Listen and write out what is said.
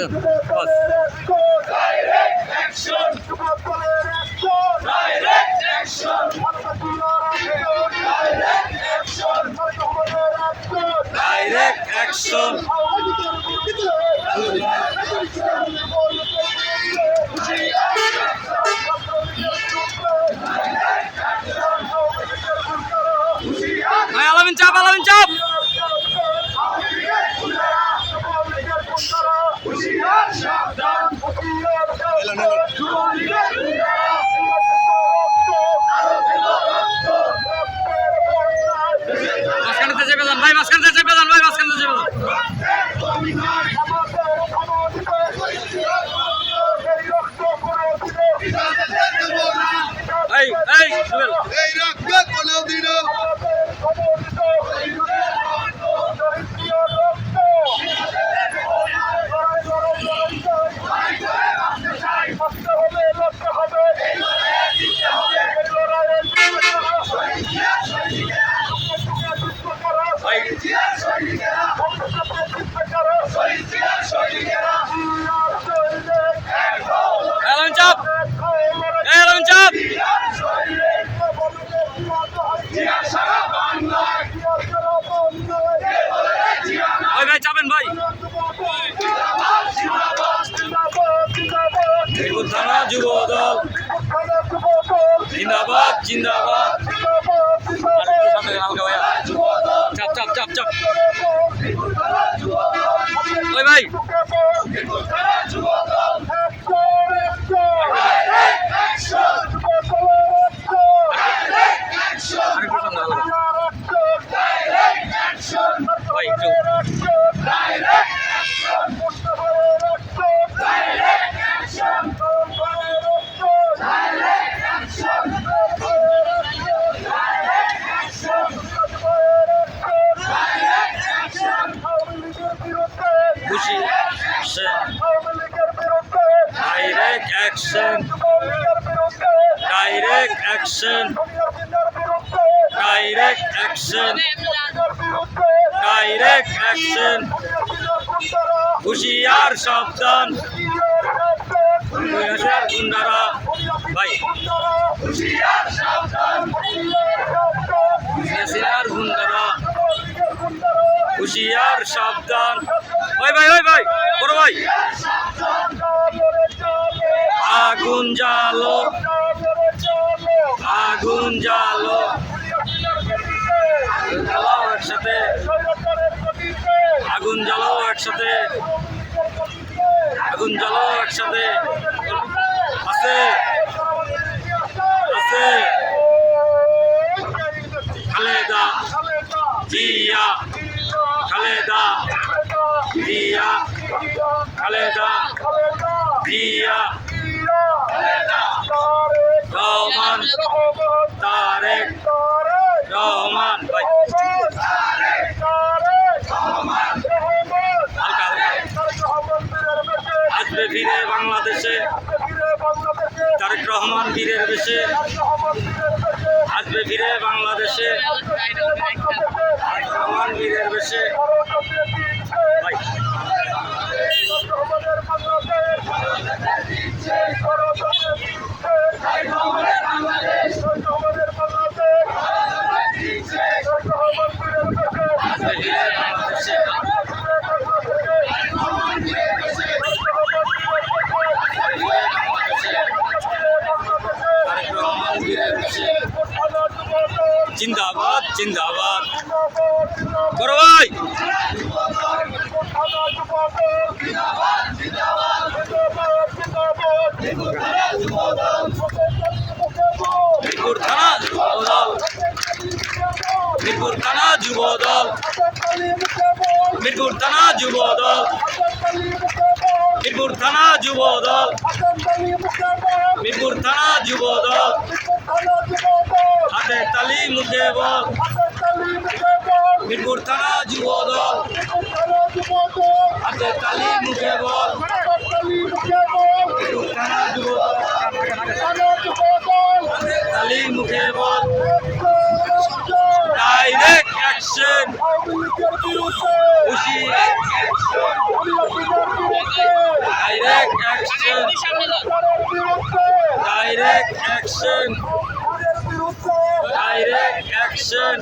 যান বাস direct action ভাই আলামিন চাপ আলামিন চাপ মাঝখানে চেপে যান ভাই মাঝখানে চেপে যান ভাই মাঝখানে চেপে যান এই এই জুয়েল ভাই চাপেন ভাই? মিরপুর থানা যুব দল জিন্দাবাদ জিন্দাবাদ। চাপ চাপ চাপ চাপ। ওই ভাই আরেকটু সামনে ভালো করে। ভাই একটু খুশি। Direct action direct action direct action direct action হুশিয়ার সাবধান গুন্ডারা ভাই হুশিয়ার গুন্ডারা হুশিয়ার সাবধান ওই ভাই ওই ভাই বড় ভাই আগুন জ্বালো আগুন জ্বালো জ্বালাও একসাথে আগুন জ্বালাও একসাথে আগুন জ্বালাও, একসাথে আছে আছে। খালেদা জিয়া খালেদা জিয়া খালেদা জিয়া। রহমান, তারেক রহমান ভাই হালকা হালকা আসবে ফিরে বাংলাদেশে তারেক রহমান বীরের বেশে আসবে ফিরে বাংলাদেশে। রহমান বীরের বেশে ভাই আসবে ফিরে বাংলাদেশে তারেক রহমান বীরের বেশে জিন্দাবাদ জিন্দাবাদ। বড় ভাই। মিরপুর থানা যুব দল মিরপুর থানা যুব দল মিরপুর থানা যুব দল মিরপুর থানা যুব দল মিরপুর থানা যুব দল হাতে তালি মুখে বল মিরপুর থানা যুব দল। হাতে তালি মুখে বল মিরপুর থানা ডাইরেক্ট অ্যাকশন ডাইরেক্ট অ্যাকশন